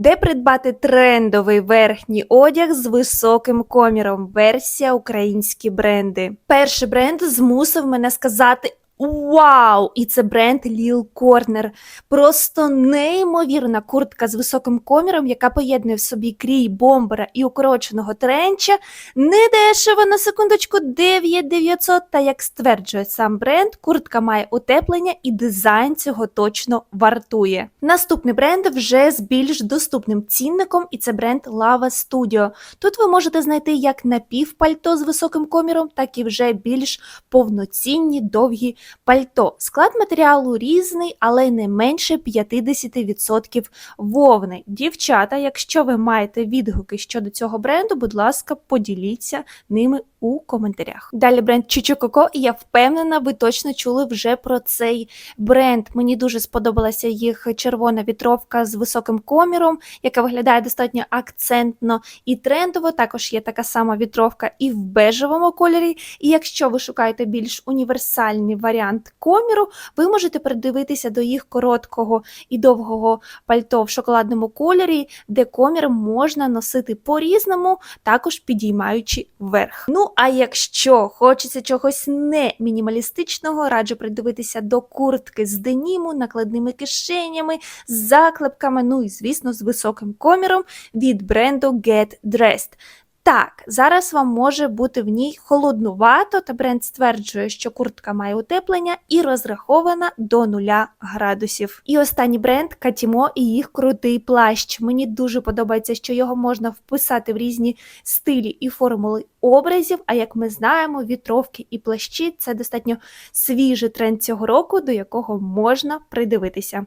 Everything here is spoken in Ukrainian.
Де придбати трендовий верхній одяг з високим коміром? Версія українські бренди. Перший бренд змусив мене сказати. Вау! І це бренд Lil Corner. Просто неймовірна куртка з високим коміром, яка поєднує в собі крій бомбера і укороченого тренча. Не дешево на секундочку 9900, та як стверджує сам бренд, куртка має утеплення і дизайн цього точно вартує. Наступний бренд вже з більш доступним цінником, і це бренд Lava Studio. Тут ви можете знайти як напівпальто з високим коміром, так і вже більш повноцінні довгі пальто. Склад матеріалу різний, але не менше 50% вовни. Дівчата, якщо ви маєте відгуки щодо цього бренду, будь ласка, поділіться ними у коментарях. Далі бренд Чучу Коко, і я впевнена, ви точно чули вже про цей бренд. Мені дуже сподобалася їх червона вітровка з високим коміром, яка виглядає достатньо акцентно і трендово. Також є така сама вітровка і в бежевому кольорі. І якщо ви шукаєте більш універсальний варіант коміру, ви можете придивитися до їх короткого і довгого пальто в шоколадному кольорі, де комір можна носити по-різному, також підіймаючи вверх. А якщо хочеться чогось не мінімалістичного, раджу придивитися до куртки з деніму, накладними кишенями, з заклепками, ну і звісно, з високим коміром від бренду Get Dressed. Так, зараз вам може бути в ній холоднувато, та бренд стверджує, що куртка має утеплення і розрахована до 0 градусів. І останній бренд Катімо і їх крутий плащ. Мені дуже подобається, що його можна вписати в різні стилі і формули образів. А як ми знаємо, вітровки і плащі це достатньо свіжий тренд цього року, до якого можна придивитися.